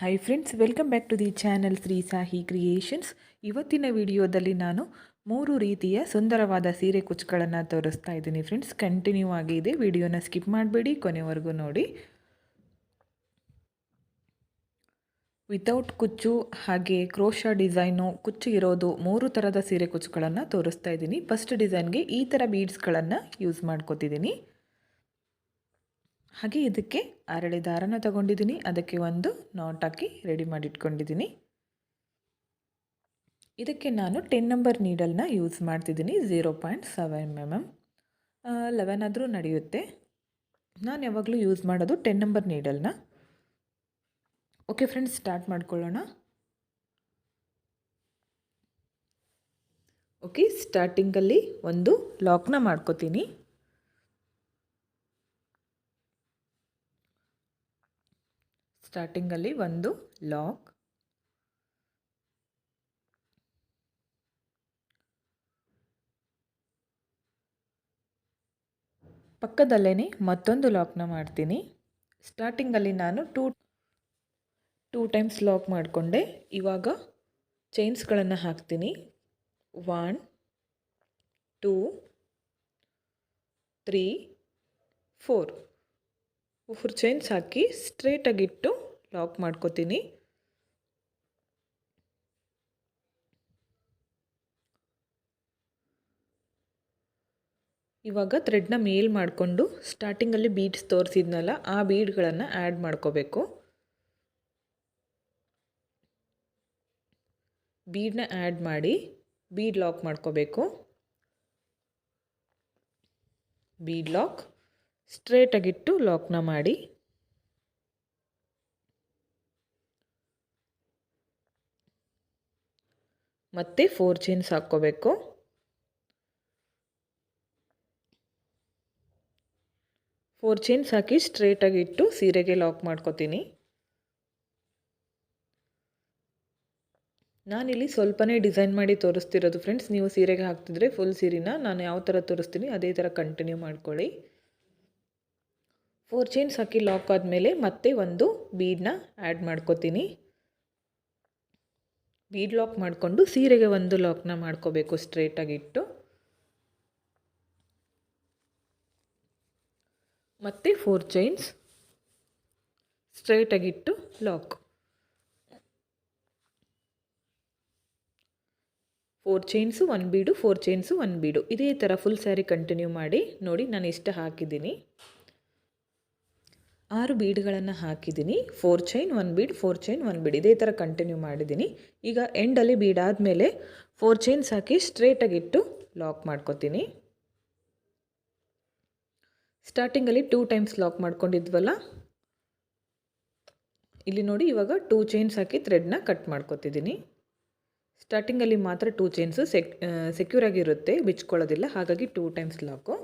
Hi friends welcome back to the channel Shri Sahi creations ಇವತ್ತಿನ ವಿಡಿಯೋದಲ್ಲಿ ನಾನು ಮೂರು ರೀತಿಯ ಸುಂದರವಾದ ಸೀರೆ ಕುಚ್ಚುಗಳನ್ನು ತೋರಿಸ್ತಾ ಇದ್ದೀನಿ ಫ್ರೆಂಡ್ಸ್ ಕಂಟಿನ್ಯೂ ಆಗಿ ಇದೆ. ವಿಡಿಯೋನ ಸ್ಕಿಪ್ ಮಾಡಬೇಡಿ, ಕೊನೆವರೆಗೂ ನೋಡಿ. ವಿತೌಟ್ ಕುಚ್ಚು, ಹಾಗೆ ಕ್ರೋಶ ಡಿಸೈನು ಕುಚ್ಚು ಇರೋದು ಮೂರು ಥರದ ಸೀರೆ ಕುಚ್ಚುಗಳನ್ನು ತೋರಿಸ್ತಾ ಇದ್ದೀನಿ. ಫಸ್ಟ್ ಡಿಸೈನ್ಗೆ ಈ ಥರ ಬೀಡ್ಸ್ಗಳನ್ನು ಯೂಸ್ ಮಾಡ್ಕೋತಿದ್ದೀನಿ. ಹಾಗೆ ಇದಕ್ಕೆ ಅರಳಿ ದಾರನ ತಗೊಂಡಿದ್ದೀನಿ. ಅದಕ್ಕೆ ಒಂದು ನಾಟ್ ಹಾಕಿ ರೆಡಿ ಮಾಡಿಟ್ಕೊಂಡಿದ್ದೀನಿ. ಇದಕ್ಕೆ ನಾನು ಟೆನ್ ನಂಬರ್ ನೀಡಲ್ನ ಯೂಸ್ ಮಾಡ್ತಿದ್ದೀನಿ. Zero point seven M M eleven ಆದರೂ ನಡೆಯುತ್ತೆ. ನಾನು ಯಾವಾಗಲೂ ಯೂಸ್ ಮಾಡೋದು ಟೆನ್ ನಂಬರ್ ನೀಡಲ್ನ ಓಕೆ ಫ್ರೆಂಡ್ಸ್ ಸ್ಟಾರ್ಟ್ ಮಾಡ್ಕೊಳ್ಳೋಣ. ಓಕೆ ಸ್ಟಾರ್ಟಿಂಗಲ್ಲಿ ಒಂದು ಲಾಕ್ನ ಮಾಡ್ಕೋತೀನಿ. ಸ್ಟಾರ್ಟಿಂಗಲ್ಲಿ ಒಂದು ಲಾಕ್ ಪಕ್ಕದಲ್ಲೇ ಮತ್ತೊಂದು ಲಾಕ್ನ ಮಾಡ್ತೀನಿ. ಸ್ಟಾರ್ಟಿಂಗಲ್ಲಿ ನಾನು ಟೂ ಟೂ ಟೈಮ್ಸ್ ಲಾಕ್ ಮಾಡಿಕೊಂಡೆ. ಇವಾಗ ಚೈನ್ಸ್ಗಳನ್ನು ಹಾಕ್ತೀನಿ. One two three four four chains ಹಾಕಿ ಸ್ಟ್ರೇಟಾಗಿಟ್ಟು ಲಾಕ್ ಮಾಡ್ಕೋತೀನಿ. ಇವಾಗ ಥ್ರೆಡ್ನ ಮೇಲ್ ಮಾಡಿಕೊಂಡು ಸ್ಟಾರ್ಟಿಂಗಲ್ಲಿ ಬೀಡ್ಸ್ ತೋರಿಸಿದ್ನಲ್ಲ, ಆ ಬೀಡ್ಗಳನ್ನು ಆ್ಯಡ್ ಮಾಡ್ಕೋಬೇಕು. ಬೀಡನ್ನ ಆ್ಯಡ್ ಮಾಡಿ ಬೀಡ್ ಲಾಕ್ ಮಾಡ್ಕೋಬೇಕು. ಬೀಡ್ ಲಾಕ್ ಸ್ಟ್ರೇಟಾಗಿಟ್ಟು ಲಾಕ್ನ ಮಾಡಿ ಮತ್ತೆ ಫೋರ್ ಚೈನ್ಸ್ ಹಾಕ್ಕೋಬೇಕು. ಫೋರ್ ಚೈನ್ಸ್ ಹಾಕಿ ಸ್ಟ್ರೇಟಾಗಿ ಇಟ್ಟು ಸೀರೆಗೆ ಲಾಕ್ ಮಾಡ್ಕೋತೀನಿ. ನಾನಿಲ್ಲಿ ಸ್ವಲ್ಪನೇ ಡಿಸೈನ್ ಮಾಡಿ ತೋರಿಸ್ತಿರೋದು ಫ್ರೆಂಡ್ಸ್ ನೀವು ಸೀರೆಗೆ ಹಾಕ್ತಿದ್ರೆ ಫುಲ್ ಸೀರೆನ ನಾನು ಯಾವ ಥರ ತೋರಿಸ್ತೀನಿ ಅದೇ ಥರ ಕಂಟಿನ್ಯೂ ಮಾಡ್ಕೊಳ್ಳಿ. ಫೋರ್ ಚೈನ್ಸ್ ಹಾಕಿ ಲಾಕ್ ಆದಮೇಲೆ ಮತ್ತೆ ಒಂದು ಬೀಡನ್ನ ಆ್ಯಡ್ ಮಾಡ್ಕೋತೀನಿ. ಬೀಡ್ ಲಾಕ್ ಮಾಡಿಕೊಂಡು ಸೀರೆಗೆ ಒಂದು ಲಾಕ್ನ ಮಾಡ್ಕೋಬೇಕು ಸ್ಟ್ರೇಟಾಗಿಟ್ಟು ಮತ್ತು four chains ಸ್ಟ್ರೇಟಾಗಿಟ್ಟು lock four chains one bead four chains one bead ಇದೇ ಥರ ಫುಲ್ ಸ್ಯಾರಿ ಕಂಟಿನ್ಯೂ ಮಾಡಿ ನೋಡಿ ನಾನು ಇಷ್ಟ ಹಾಕಿದ್ದೀನಿ. ಆರು ಬೀಡ್ಗಳನ್ನು ಹಾಕಿದ್ದೀನಿ. Four chain one bead four chain one bead ಇದೇ ಥರ ಕಂಟಿನ್ಯೂ ಮಾಡಿದ್ದೀನಿ. ಈಗ ಎಂಡಲ್ಲಿ ಬೀಡ್ ಆದಮೇಲೆ ಫೋರ್ ಚೈನ್ಸ್ ಹಾಕಿ ಸ್ಟ್ರೇಟಾಗಿಟ್ಟು ಲಾಕ್ ಮಾಡ್ಕೋತೀನಿ. ಸ್ಟಾರ್ಟಿಂಗಲ್ಲಿ ಟೂ ಟೈಮ್ಸ್ ಲಾಕ್ ಮಾಡ್ಕೊಂಡಿದ್ವಲ್ಲ? ಇಲ್ಲಿ ನೋಡಿ ಇವಾಗ ಟೂ ಚೈನ್ಸ್ ಹಾಕಿ ಥ್ರೆಡ್ನ ಕಟ್ ಮಾಡ್ಕೋತಿದ್ದೀನಿ. ಸ್ಟಾರ್ಟಿಂಗಲ್ಲಿ ಮಾತ್ರ ಟೂ ಚೈನ್ಸು ಸೆಕ್ ಸೆಕ್ಯೂರ್ ಆಗಿರುತ್ತೆ ಬಿಚ್ಕೊಳ್ಳೋದಿಲ್ಲ. ಹಾಗಾಗಿ two times lock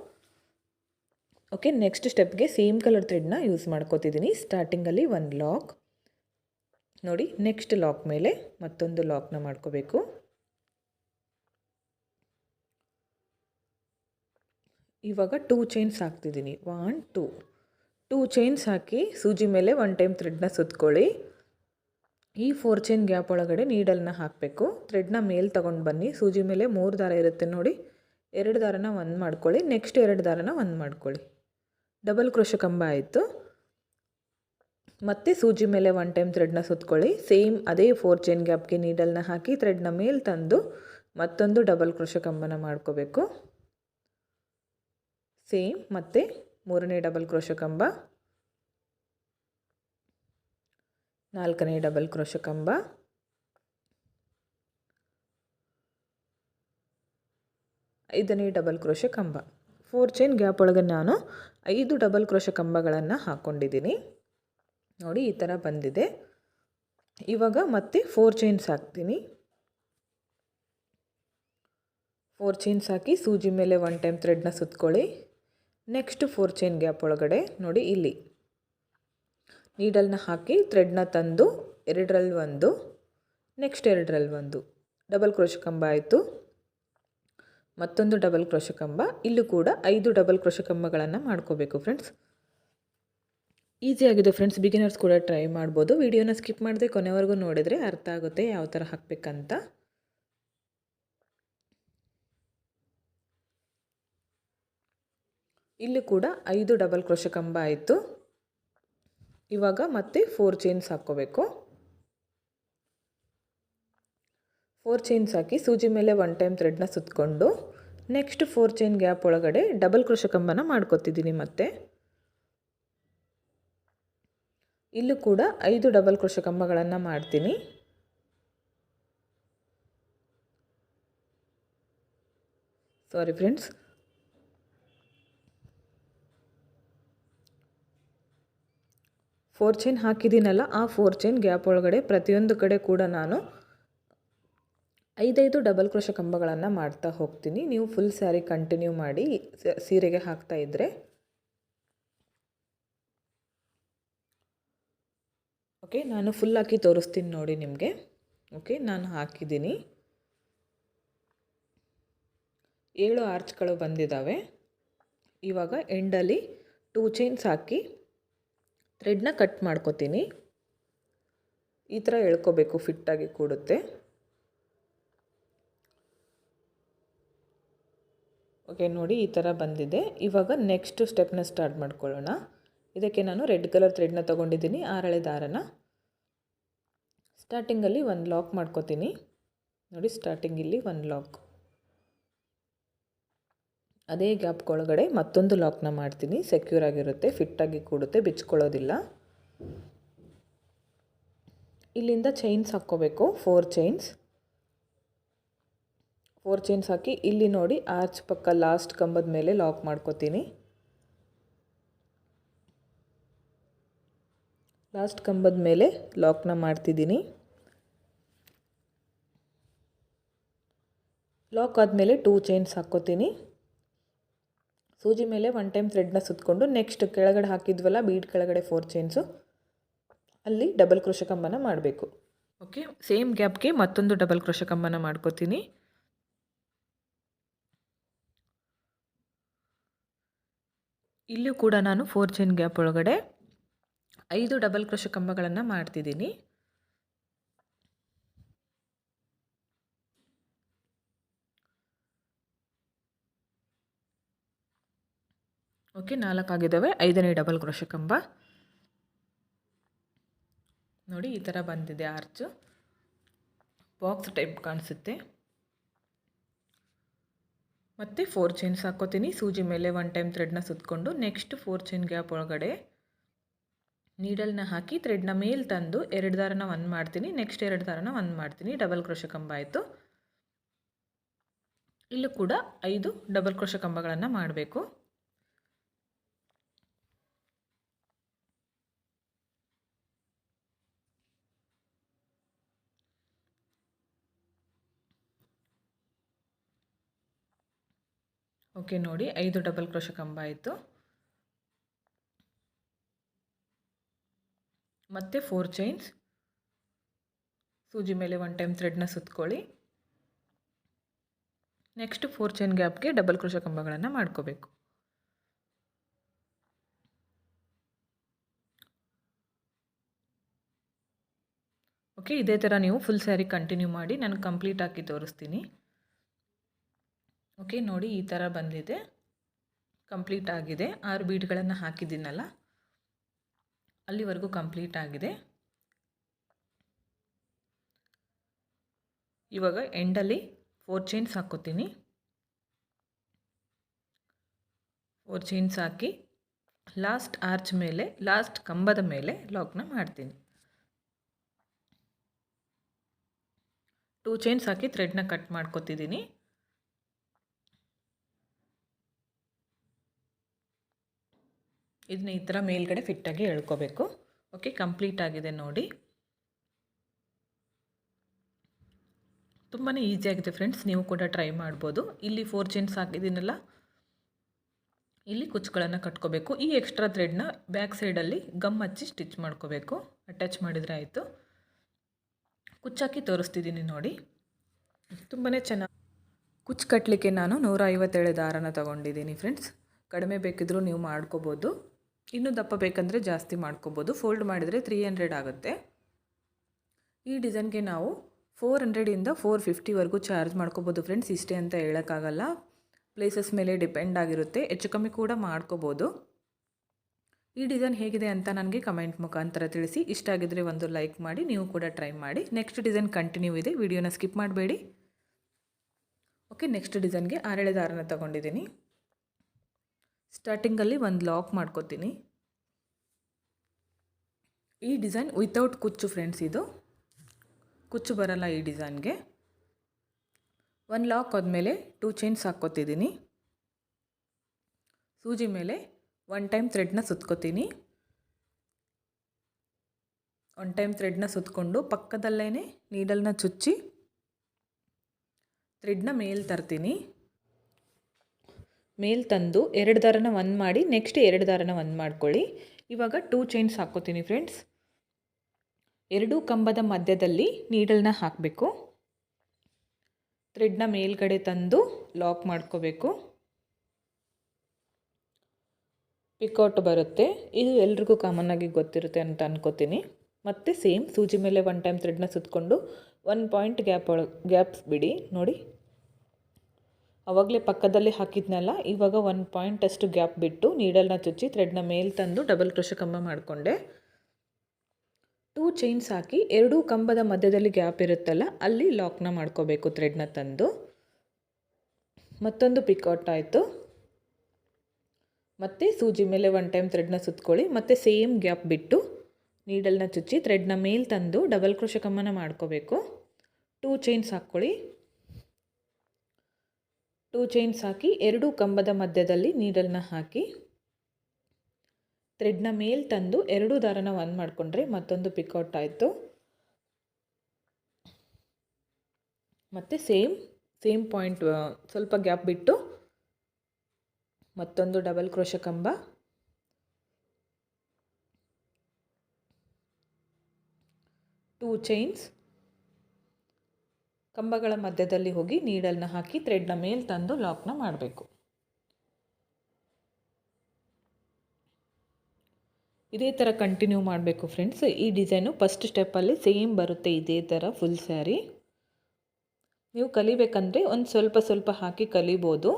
okay next ಸ್ಟೆಪ್ಗೆ same colour ಥ್ರೆಡ್ನ ಯೂಸ್ ಮಾಡ್ಕೋತಿದ್ದೀನಿ ಸ್ಟಾರ್ಟಿಂಗಲ್ಲಿ ಒಂದು ಲಾಕ್ ನೋಡಿ ನೆಕ್ಸ್ಟ್ ಲಾಕ್ ಮೇಲೆ ಮತ್ತೊಂದು ಲಾಕ್ನ ಮಾಡ್ಕೋಬೇಕು. ಇವಾಗ ಟೂ ಚೈನ್ಸ್ ಹಾಕ್ತಿದ್ದೀನಿ ಒನ್ ಟೂ ಟೂ ಚೈನ್ಸ್ ಹಾಕಿ ಸೂಜಿ ಮೇಲೆ ಒನ್ ಟೈಮ್ ಥ್ರೆಡ್ನ ಸುತ್ಕೊಳ್ಳಿ. ಈ ಫೋರ್ ಚೈನ್ ಗ್ಯಾಪ್ ಒಳಗಡೆ ನೀಡಲ್ನ ಹಾಕಬೇಕು. ಥ್ರೆಡ್ನ ಮೇಲೆ ತೊಗೊಂಡು ಬನ್ನಿ. ಸೂಜಿ ಮೇಲೆ ಮೂರು ದಾರ ಇರುತ್ತೆ ನೋಡಿ. ಎರಡು ದಾರನ ಒಂದು ಮಾಡ್ಕೊಳ್ಳಿ. ನೆಕ್ಸ್ಟ್ ಎರಡು ದಾರನ ಒಂದು ಮಾಡ್ಕೊಳ್ಳಿ. ಡಬಲ್ ಕ್ರೋಶ ಕಂಬ ಆಯಿತು. ಮತ್ತೆ ಸೂಜಿ ಮೇಲೆ ಒನ್ ಟೈಮ್ ಥ್ರೆಡ್ನ ಸುತ್ಕೊಳ್ಳಿ. ಸೇಮ್ ಅದೇ ಫೋರ್ ಚೈನ್ ಗ್ಯಾಪ್ಗೆ ನೀಡಲ್ನ ಹಾಕಿ ಥ್ರೆಡ್ನ ಮೇಲೆ ತಂದು ಮತ್ತೊಂದು ಡಬಲ್ ಕ್ರೋಶ ಕಂಬನ ಮಾಡ್ಕೋಬೇಕು. ಸೇಮ್ ಮತ್ತು ಮೂರನೇ ಡಬಲ್ ಕ್ರೋಶ ಕಂಬ. ನಾಲ್ಕನೇ ಡಬಲ್ ಕ್ರೋಶ ಕಂಬ. ಐದನೇ ಡಬಲ್ ಕ್ರೋಶ ಕಂಬ. ಫೋರ್ ಚೈನ್ ಗ್ಯಾಪ್ ಒಳಗೆ ನಾನು ಐದು ಡಬಲ್ ಕ್ರೋಶ ಕಂಬಗಳನ್ನು ಹಾಕ್ಕೊಂಡಿದ್ದೀನಿ ನೋಡಿ, ಈ ಥರ ಬಂದಿದೆ. ಇವಾಗ ಮತ್ತೆ ಫೋರ್ ಚೈನ್ಸ್ ಹಾಕ್ತೀನಿ. ಫೋರ್ ಚೈನ್ಸ್ ಹಾಕಿ ಸೂಜಿ ಮೇಲೆ ಒನ್ ಟೈಮ್ ಥ್ರೆಡ್ನ ಸುತ್ಕೊಳ್ಳಿ. ನೆಕ್ಸ್ಟ್ ಫೋರ್ ಚೈನ್ ಗ್ಯಾಪ್ ಒಳಗಡೆ, ನೋಡಿ, ಇಲ್ಲಿ. ನೀಡಲ್ನ ಹಾಕಿ ಥ್ರೆಡ್ನ ತಂದು ಎರಡರಲ್ಲಿ ಒಂದು ನೆಕ್ಸ್ಟ್ ಎರಡರಲ್ಲಿ ಒಂದು. ಡಬಲ್ ಕ್ರೋಶ ಕಂಬ ಆಯಿತು. ಮತ್ತೊಂದು ಡಬಲ್ ಕ್ರೋಶ ಕಂಬ ಇಲ್ಲೂ ಕೂಡ ಐದು ಡಬಲ್ ಕ್ರೋಶ ಕಂಬಗಳನ್ನು ಮಾಡ್ಕೋಬೇಕು ಫ್ರೆಂಡ್ಸ್ ಈಸಿಯಾಗಿದೆ ಫ್ರೆಂಡ್ಸ್ ಬಿಗಿನರ್ಸ್ ಕೂಡ ಟ್ರೈ ಮಾಡ್ಬೋದು. ವಿಡಿಯೋನ ಸ್ಕಿಪ್ ಮಾಡದೆ ಕೊನೆವರೆಗೂ ನೋಡಿದರೆ ಅರ್ಥ ಆಗುತ್ತೆ ಯಾವ ಥರ ಹಾಕಬೇಕಂತ. ಇಲ್ಲಿ ಕೂಡ ಐದು ಡಬಲ್ ಕ್ರೋಶ ಕಂಬ ಆಯಿತು. ಇವಾಗ ಮತ್ತೆ ಫೋರ್ ಚೈನ್ಸ್ ಹಾಕ್ಕೋಬೇಕು. ಫೋರ್ ಚೈನ್ಸ್ ಹಾಕಿ ಸೂಜಿ ಮೇಲೆ ಒನ್ ಟೈಮ್ ಥ್ರೆಡ್ನ ಸುತ್ತಕೊಂಡು ನೆಕ್ಸ್ಟ್ ಫೋರ್ ಚೈನ್ ಗ್ಯಾಪ್ ಒಳಗಡೆ ಡಬಲ್ ಕೃಷಕಂಬನ ಕಂಬನ ಮಾಡ್ಕೊತಿದ್ದೀನಿ ಮತ್ತೆ. ಇಲ್ಲೂ ಕೂಡ ಐದು ಡಬಲ್ ಕೃಷಕಂಬಗಳನ್ನು ಕಂಬಗಳನ್ನು ಮಾಡ್ತೀನಿ. ಸಾರಿ ಫ್ರೆಂಡ್ಸ್ ಫೋರ್ ಚೈನ್ ಹಾಕಿದ್ದೀನಲ್ಲ, ಆ ಫೋರ್ ಚೈನ್ ಗ್ಯಾಪ್ ಒಳಗಡೆ ಪ್ರತಿಯೊಂದು ಕಡೆ ಕೂಡ ನಾನು ಐದೈದು ಡಬಲ್ ಕ್ರೋಶ ಕಂಬಗಳನ್ನು ಮಾಡ್ತಾ ಹೋಗ್ತೀನಿ. ನೀವು ಫುಲ್ ಸ್ಯಾರಿ ಕಂಟಿನ್ಯೂ ಮಾಡಿ ಸೀರೆಗೆ ಹಾಕ್ತಾ ಇದ್ದರೆ ಓಕೆ ನಾನು ಫುಲ್ ಹಾಕಿ ತೋರಿಸ್ತೀನಿ ನೋಡಿ ನಿಮಗೆ. ಓಕೆ ನಾನು ಹಾಕಿದ್ದೀನಿ. ಏಳು ಆರ್ಚ್ಗಳು ಬಂದಿದ್ದಾವೆ ಇವಾಗ ಎಂಡಲ್ಲಿ ಟೂ ಚೈನ್ಸ್ ಹಾಕಿ ಥ್ರೆಡ್ನ ಕಟ್ ಮಾಡ್ಕೋತೀನಿ. ಈ ಥರ ಎಳ್ಕೋಬೇಕು ಫಿಟ್ಟಾಗಿ ಕೂಡುತ್ತೆ. ಓಕೆ, ನೋಡಿ ಈ ಥರ ಬಂದಿದೆ. ಇವಾಗ ನೆಕ್ಸ್ಟ್ ಸ್ಟೆಪ್ನ ಸ್ಟಾರ್ಟ್ ಮಾಡ್ಕೊಳ್ಳೋಣ. ಇದಕ್ಕೆ ನಾನು ರೆಡ್ ಕಲರ್ ಥ್ರೆಡ್ನ ತೊಗೊಂಡಿದ್ದೀನಿ ಆರಳೆ ದಾರನ ಸ್ಟಾರ್ಟಿಂಗಲ್ಲಿ ಒಂದು ಲಾಕ್ ಮಾಡ್ಕೋತೀನಿ. ನೋಡಿ ಸ್ಟಾರ್ಟಿಂಗ್ ಇಲ್ಲಿ ಒಂದು ಲಾಕ್ ಅದೇ ಗ್ಯಾಪ್ ಒಳಗಡೆ ಮತ್ತೊಂದು ಲಾಕ್ನ ಮಾಡ್ತೀನಿ. ಸೆಕ್ಯೂರ್ ಆಗಿರುತ್ತೆ ಫಿಟ್ಟಾಗಿ ಕೂಡುತ್ತೆ, ಬಿಚ್ಕೊಳ್ಳೋದಿಲ್ಲ. ಇಲ್ಲಿಂದ ಚೈನ್ಸ್ ಹಾಕ್ಕೋಬೇಕು ಫೋರ್ ಚೈನ್ಸ್ ಫೋರ್ ಚೈನ್ಸ್ ಹಾಕಿ ಇಲ್ಲಿ ನೋಡಿ ಆರ್ಚ್ ಪಕ್ಕ ಲಾಸ್ಟ್ ಕಂಬದ ಮೇಲೆ ಲಾಕ್ ಮಾಡ್ಕೋತೀನಿ. ಲಾಸ್ಟ್ ಕಂಬದ ಮೇಲೆ ಲಾಕ್ನ ಮಾಡ್ತಿದ್ದೀನಿ. ಲಾಕ್ ಆದಮೇಲೆ ಟೂ ಚೈನ್ಸ್ ಹಾಕ್ಕೋತೀನಿ. ಸೂಜಿ ಮೇಲೆ ಒನ್ ಟೈಮ್ ಥ್ರೆಡ್ನ ಸುತ್ತಕೊಂಡು ನೆಕ್ಸ್ಟ್ ಕೆಳಗಡೆ ಹಾಕಿದ್ವಲ್ಲ ಬೀಡ್ ಕೆಳಗಡೆ ಫೋರ್ ಚೈನ್ಸು ಅಲ್ಲಿ ಡಬಲ್ ಕೃಷಿ ಕಂಬನ ಮಾಡಬೇಕು. ಓಕೆ ಸೇಮ್ ಗ್ಯಾಪ್ಗೆ ಮತ್ತೊಂದು ಡಬಲ್ ಕೃಷಿ ಕಂಬನ ಮಾಡ್ಕೋತೀನಿ. ಇಲ್ಲೂ ಕೂಡ ನಾನು ಫೋರ್ ಚೈನ್ ಗ್ಯಾಪ್ ಒಳಗಡೆ ಐದು ಡಬಲ್ ಕ್ರೋಶ ಕಂಬಗಳನ್ನು ಮಾಡ್ತಿದ್ದೀನಿ. ಓಕೆ ನಾಲ್ಕಾಗಿದ್ದಾವೆ ಐದನೇ ಡಬಲ್ ಕ್ರೋಶ ಕಂಬ. ನೋಡಿ, ಈ ಥರ ಬಂದಿದೆ ಆರ್ಚು ಬಾಕ್ಸ್ ಟೈಪ್ ಕಾಣಿಸುತ್ತೆ. ಮತ್ತು ಫೋರ್ ಚೈನ್ಸ್ ಹಾಕ್ಕೋತೀನಿ. ಸೂಜಿ ಮೇಲೆ ಒನ್ ಟೈಮ್ ಥ್ರೆಡ್ನ ಸುತ್ತಕೊಂಡು ನೆಕ್ಸ್ಟ್ ಫೋರ್ ಚೈನ್ ಗ್ಯಾಪ್ ಒಳಗಡೆ ನೀಡಲ್ನ ಹಾಕಿ ಥ್ರೆಡ್ನ ಮೇಲೆ ತಂದು ಎರಡು ದಾರನ ಒನ್ ಮಾಡ್ತೀನಿ. ನೆಕ್ಸ್ಟ್ ಎರಡು ದಾರನ ಒನ್ ಮಾಡ್ತೀನಿ. ಡಬಲ್ ಕ್ರೋಶ ಕಂಬ ಆಯಿತು. ಇಲ್ಲೂ ಕೂಡ ಐದು ಡಬಲ್ ಕ್ರೋಶ ಕಂಬಗಳನ್ನು ಮಾಡಬೇಕು. ಓಕೆ ನೋಡಿ, ಐದು ಡಬಲ್ ಕ್ರೋಶ ಕಂಬ ಆಯಿತು. ಮತ್ತು ಫೋರ್ ಚೈನ್ಸ್ ಸೂಜಿ ಮೇಲೆ ಒನ್ ಟೈಮ್ ಥ್ರೆಡ್ನ ಸುತ್ಕೊಳ್ಳಿ. ನೆಕ್ಸ್ಟ್ ಫೋರ್ ಚೈನ್ ಗ್ಯಾಪ್ಗೆ ಡಬಲ್ ಕ್ರೋಶ ಕಂಬಗಳನ್ನು ಮಾಡ್ಕೋಬೇಕು. ಓಕೆ ಇದೇ ಥರ ನೀವು ಫುಲ್ ಸ್ಯಾರಿ ಕಂಟಿನ್ಯೂ ಮಾಡಿ, ನಾನು ಕಂಪ್ಲೀಟ್ ಹಾಕಿ ತೋರಿಸ್ತೀನಿ. ಓಕೆ ನೋಡಿ ಈ ಥರ ಬಂದಿದೆ. ಕಂಪ್ಲೀಟ್ ಆಗಿದೆ. ಆರು ಬೀಡ್ಗಳನ್ನು ಹಾಕಿದ್ದೀನಲ್ಲ? ಅಲ್ಲಿವರೆಗೂ ಕಂಪ್ಲೀಟ್ ಆಗಿದೆ. ಇವಾಗ ಎಂಡಲ್ಲಿ ಫೋರ್ ಚೈನ್ಸ್ ಹಾಕ್ಕೋತೀನಿ ಫೋರ್ ಚೈನ್ಸ್ ಹಾಕಿ ಲಾಸ್ಟ್ ಆರ್ಚ್ ಮೇಲೆ ಲಾಸ್ಟ್ ಕಂಬದ ಮೇಲೆ ಲಾಕ್ನ ಮಾಡ್ತೀನಿ. ಟೂ ಚೈನ್ಸ್ ಹಾಕಿ ಥ್ರೆಡ್ನ ಕಟ್ ಮಾಡ್ಕೊತಿದ್ದೀನಿ. ಇದನ್ನ ಈ ಥರ ಮೇಲ್ಗಡೆ ಫಿಟ್ಟಾಗಿ ಎಳ್ಕೋಬೇಕು. ಓಕೆ ಕಂಪ್ಲೀಟ್ ಆಗಿದೆ ನೋಡಿ. ತುಂಬಾ ಈಸಿಯಾಗಿದೆ ಫ್ರೆಂಡ್ಸ್ ನೀವು ಕೂಡ ಟ್ರೈ ಮಾಡ್ಬೋದು. ಇಲ್ಲಿ ಫೋರ್ ಚೈನ್ಸ್ ಹಾಕಿದ್ದೀನಲ್ಲ, ಇಲ್ಲಿ ಕುಚ್ಚುಗಳನ್ನು ಕಟ್ಕೋಬೇಕು. ಈ ಎಕ್ಸ್ಟ್ರಾ ಥ್ರೆಡ್ನ ಬ್ಯಾಕ್ ಸೈಡಲ್ಲಿ ಗಮ್ ಹಚ್ಚಿ ಸ್ಟಿಚ್ ಮಾಡ್ಕೋಬೇಕು. ಅಟ್ಯಾಚ್ ಮಾಡಿದರೆ ಆಯಿತು. ಕುಚ್ಚಾಕಿ ತೋರಿಸ್ತಿದ್ದೀನಿ ನೋಡಿ. ತುಂಬಾ ಚೆನ್ನಾಗಿ ಕುಚ್ಚು ಕಟ್ಟಲಿಕ್ಕೆ ನಾನು ನೂರ ಐವತ್ತೇಳು ದಾರನ ತೊಗೊಂಡಿದ್ದೀನಿ ಫ್ರೆಂಡ್ಸ್ ಕಡಿಮೆ ಬೇಕಿದ್ದರೂ ನೀವು ಮಾಡ್ಕೋಬೋದು. ಇನ್ನೂ ದಪ್ಪ ಬೇಕಂದರೆ ಜಾಸ್ತಿ ಮಾಡ್ಕೋಬೋದು. ಫೋಲ್ಡ್ ಮಾಡಿದರೆ ತ್ರೀ ಹಂಡ್ರೆಡ್ ಆಗುತ್ತೆ. ಈ ಡಿಸೈನ್ಗೆ ನಾವು ಫೋರ್ ಹಂಡ್ರೆಡಿಂದ ಫೋರ್ ಫಿಫ್ಟಿವರೆಗೂ ಚಾರ್ಜ್ ಮಾಡ್ಕೋಬೋದು ಫ್ರೆಂಡ್ಸ್ ಇಷ್ಟೇ ಅಂತ ಹೇಳೋಕ್ಕಾಗಲ್ಲ. ಪ್ಲೇಸಸ್ ಮೇಲೆ ಡಿಪೆಂಡ್ ಆಗಿರುತ್ತೆ. ಹೆಚ್ಚು ಕಮ್ಮಿ ಕೂಡ ಮಾಡ್ಕೋಬೋದು. ಈ ಡಿಸೈನ್ ಹೇಗಿದೆ ಅಂತ ನನಗೆ ಕಮೆಂಟ್ ಮುಖಾಂತರ ತಿಳಿಸಿ. ಇಷ್ಟ ಆಗಿದ್ರೆ ಒಂದು ಲೈಕ್ ಮಾಡಿ, ನೀವು ಕೂಡ ಟ್ರೈ ಮಾಡಿ. ನೆಕ್ಸ್ಟ್ ಡಿಸೈನ್ ಕಂಟಿನ್ಯೂ ಇದೆ. ವಿಡಿಯೋನ ಸ್ಕಿಪ್ ಮಾಡಬೇಡಿ. ಓಕೆ ನೆಕ್ಸ್ಟ್ ಡಿಸೈನ್ಗೆ ಆರೇಳೆ ದಾರನ ತಗೊಂಡಿದ್ದೀನಿ. ಸ್ಟಾರ್ಟಿಂಗಲ್ಲಿ ಒಂದು ಲಾಕ್ ಮಾಡ್ಕೋತೀನಿ. ಈ ಡಿಸೈನ್ ವಿತೌಟ್ ಕುಚ್ಚು ಫ್ರೆಂಡ್ಸ್ ಇದು. ಕುಚ್ಚು ಬರಲ್ಲ ಈ ಡಿಸೈನ್ಗೆ. ಒಂದು ಲಾಕ್ ಆದಮೇಲೆ ಟೂ ಚೈನ್ಸ್ ಹಾಕ್ಕೋತಿದ್ದೀನಿ. ಸೂಜಿ ಮೇಲೆ ಒನ್ ಟೈಮ್ ಥ್ರೆಡ್ನ ಸುತ್ಕೋತೀನಿ. ಒನ್ ಟೈಮ್ ಥ್ರೆಡ್ನ ಸುತ್ಕೊಂಡು ಪಕ್ಕದಲ್ಲೇ ನೀಡಲ್ನ ಚುಚ್ಚಿ ಥ್ರೆಡ್ನ ಮೇಲೆ ತರ್ತೀನಿ. ಮೇಲ್ ತಂದು ಎರಡು ದಾರನ ಒಂದು ಮಾಡಿ ನೆಕ್ಸ್ಟ್ ಎರಡು ದಾರನ ಒಂದು ಮಾಡ್ಕೊಳ್ಳಿ. ಇವಾಗ ಟೂ ಚೈನ್ಸ್ ಹಾಕ್ಕೋತೀನಿ ಫ್ರೆಂಡ್ಸ್ ಎರಡೂ ಕಂಬದ ಮಧ್ಯದಲ್ಲಿ ನೀಡಲ್ನ ಹಾಕಬೇಕು. ಥ್ರೆಡ್ನ ಮೇಲ್ಗಡೆ ತಂದು ಲಾಕ್ ಮಾಡ್ಕೋಬೇಕು. ಪಿಕೌಟ್ ಬರುತ್ತೆ. ಇದು ಎಲ್ರಿಗೂ ಕಾಮನ್ನಾಗಿ ಗೊತ್ತಿರುತ್ತೆ ಅಂತ ಅನ್ಕೋತೀನಿ. ಮತ್ತು ಸೇಮ್ ಸೂಜಿ ಮೇಲೆ ಒನ್ ಟೈಮ್ ಥ್ರೆಡ್ನ ಸುತ್ತಕೊಂಡು ಒನ್ ಪಾಯಿಂಟ್ ಗ್ಯಾಪ್ ಒಳ ಗ್ಯಾಪ್ಸ್ ಬಿಡಿ. ನೋಡಿ ಆವಾಗಲೇ ಪಕ್ಕದಲ್ಲಿ ಹಾಕಿದ್ನಲ್ಲ, ಇವಾಗ ಒನ್ ಪಾಯಿಂಟ್ ಅಷ್ಟು ಗ್ಯಾಪ್ ಬಿಟ್ಟು ನೀಡಲ್ನ ಚುಚ್ಚಿ ಥ್ರೆಡ್ನ ಮೇಲೆ ತಂದು ಡಬಲ್ ಕ್ರೋಶ ಕಂಬ ಮಾಡಿಕೊಂಡೆ. ಟೂ ಚೈನ್ಸ್ ಹಾಕಿ ಎರಡೂ ಕಂಬದ ಮಧ್ಯದಲ್ಲಿ ಗ್ಯಾಪ್ ಇರುತ್ತಲ್ಲ, ಅಲ್ಲಿ ಲಾಕ್ನ ಮಾಡ್ಕೋಬೇಕು ಥ್ರೆಡ್ನ ತಂದು. ಮತ್ತೊಂದು ಪಿಕೌಟ್ ಆಯಿತು. ಮತ್ತು ಸೂಜಿ ಮೇಲೆ ಒನ್ ಟೈಮ್ ಥ್ರೆಡ್ನ ಸುತ್ಕೊಳ್ಳಿ, ಮತ್ತು ಸೇಮ್ ಗ್ಯಾಪ್ ಬಿಟ್ಟು ನೀಡಲ್ನ ಚುಚ್ಚಿ ಥ್ರೆಡ್ನ ಮೇಲೆ ತಂದು ಡಬಲ್ ಕ್ರೋಶ ಕಮ್ಮನ ಮಾಡ್ಕೋಬೇಕು. ಟೂ ಚೈನ್ಸ್ ಹಾಕ್ಕೊಳ್ಳಿ. ಟೂ ಚೈನ್ಸ್ ಹಾಕಿ, ಎರಡೂ ಕಂಬದ ಮಧ್ಯದಲ್ಲಿ ನೀಡಲ್ನ ಹಾಕಿ, ಥ್ರೆಡ್ನ ಮೇಲೆ ತಂದು ಎರಡೂ ದಾರನ ಒಂದು ಮಾಡಿಕೊಂಡ್ರೆ ಮತ್ತೊಂದು ಪಿಕೌಟ್ ಆಯಿತು. ಮತ್ತು ಸೇಮ್ ಸೇಮ್ ಪಾಯಿಂಟ್ ಸ್ವಲ್ಪ ಗ್ಯಾಪ್ ಬಿಟ್ಟು ಮತ್ತೊಂದು ಡಬಲ್ ಕ್ರೋಶ ಕಂಬ. ಟೂ ಚೈನ್ಸ್ ಕಂಬಗಳ ಮಧ್ಯದಲ್ಲಿ ಹೋಗಿ ನೀಡಲ್ನ ಹಾಕಿ ಥ್ರೆಡ್ನ ಮೇಲೆ ತಂದು ಲಾಕ್ನ ಮಾಡಬೇಕು. ಇದೇ ಥರ ಕಂಟಿನ್ಯೂ ಮಾಡಬೇಕು ಫ್ರೆಂಡ್ಸ್ ಈ ಡಿಸೈನು ಫಸ್ಟ್ ಸ್ಟೆಪ್ಪಲ್ಲಿ ಸೇಮ್ ಬರುತ್ತೆ ಇದೇ ಥರ ಫುಲ್ ಸ್ಯಾರಿ ನೀವು ಕಲಿಬೇಕಂದ್ರೆ ಒಂದು ಸ್ವಲ್ಪ ಸ್ವಲ್ಪ ಹಾಕಿ ಕಲಿಬೋದು.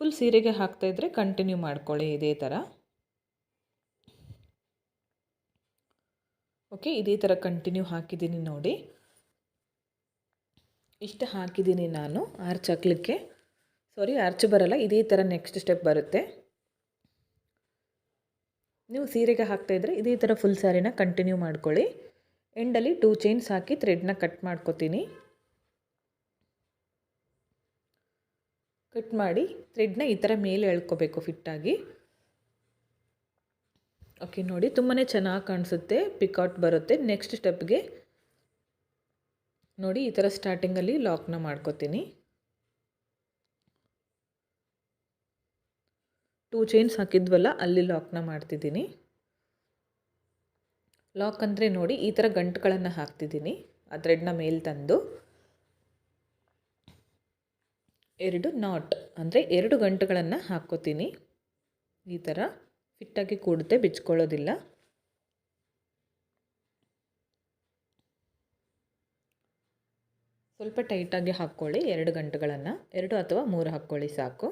ಫುಲ್ ಸೀರೆಗೆ ಹಾಕ್ತಾಯಿದ್ರೆ ಕಂಟಿನ್ಯೂ ಮಾಡ್ಕೊಳ್ಳಿ ಇದೇ ಥರ ಓಕೆ ಇದೇ ಥರ ಕಂಟಿನ್ಯೂ ಹಾಕಿದ್ದೀನಿ ನೋಡಿ. ಇಷ್ಟು ಹಾಕಿದ್ದೀನಿ ನಾನು ಆರ್ಚ್ ಸಾರಿ ಆರ್ಚ್ ಬರಲ್ಲ, ಇದೇ ಥರ ನೆಕ್ಸ್ಟ್ ಸ್ಟೆಪ್ ಬರುತ್ತೆ. ನೀವು ಸೀರೆಗೆ ಹಾಕ್ತಾಯಿದ್ರೆ ಇದೇ ಥರ ಫುಲ್ ಸ್ಯಾರಿನ ಕಂಟಿನ್ಯೂ ಮಾಡ್ಕೊಳ್ಳಿ. ಎಂಡಲ್ಲಿ ಟೂ ಚೈನ್ಸ್ ಹಾಕಿ ಥ್ರೆಡ್ನ ಕಟ್ ಮಾಡ್ಕೊತೀನಿ. ಕಟ್ ಮಾಡಿ ಥ್ರೆಡ್ನ ಈ ಥರ ಮೇಲೆ ಎಳ್ಕೊಬೇಕು ಫಿಟ್ಟಾಗಿ ಓಕೆ ನೋಡಿ ತುಂಬಾ ಚೆನ್ನಾಗಿ ಕಾಣಿಸುತ್ತೆ ಪಿಕೌಟ್ ಬರುತ್ತೆ. ನೆಕ್ಸ್ಟ್ ಸ್ಟೆಪ್ಗೆ ನೋಡಿ, ಈ ಥರ ಸ್ಟಾರ್ಟಿಂಗಲ್ಲಿ ಲಾಕ್ನ ಮಾಡ್ಕೋತೀನಿ. ಟೂ ಚೈನ್ಸ್ ಹಾಕಿದ್ವಲ್ಲ, ಅಲ್ಲಿ ಲಾಕ್ನ ಮಾಡ್ತಿದ್ದೀನಿ. ಲಾಕ್ ಅಂದರೆ ನೋಡಿ, ಈ ಥರ ಗಂಟುಗಳನ್ನು ಹಾಕ್ತಿದ್ದೀನಿ, ಆ ಥ್ರೆಡ್ನ ಮೇಲೆ ತಂದು. ಎರಡು ನಾಟ್ ಅಂದರೆ ಎರಡು ಗಂಟುಗಳನ್ನು ಹಾಕ್ಕೋತೀನಿ. ಈ ಥರ ಫಿಟ್ಟಾಗಿ ಕೂಡುತ್ತೆ, ಬಿಚ್ಕೊಳ್ಳೋದಿಲ್ಲ. ಸ್ವಲ್ಪ ಟೈಟಾಗಿ ಹಾಕ್ಕೊಳ್ಳಿ, ಎರಡು ಗಂಟೆಗಳನ್ನು. ಎರಡು ಅಥವಾ ಮೂರು ಹಾಕ್ಕೊಳ್ಳಿ ಸಾಕು.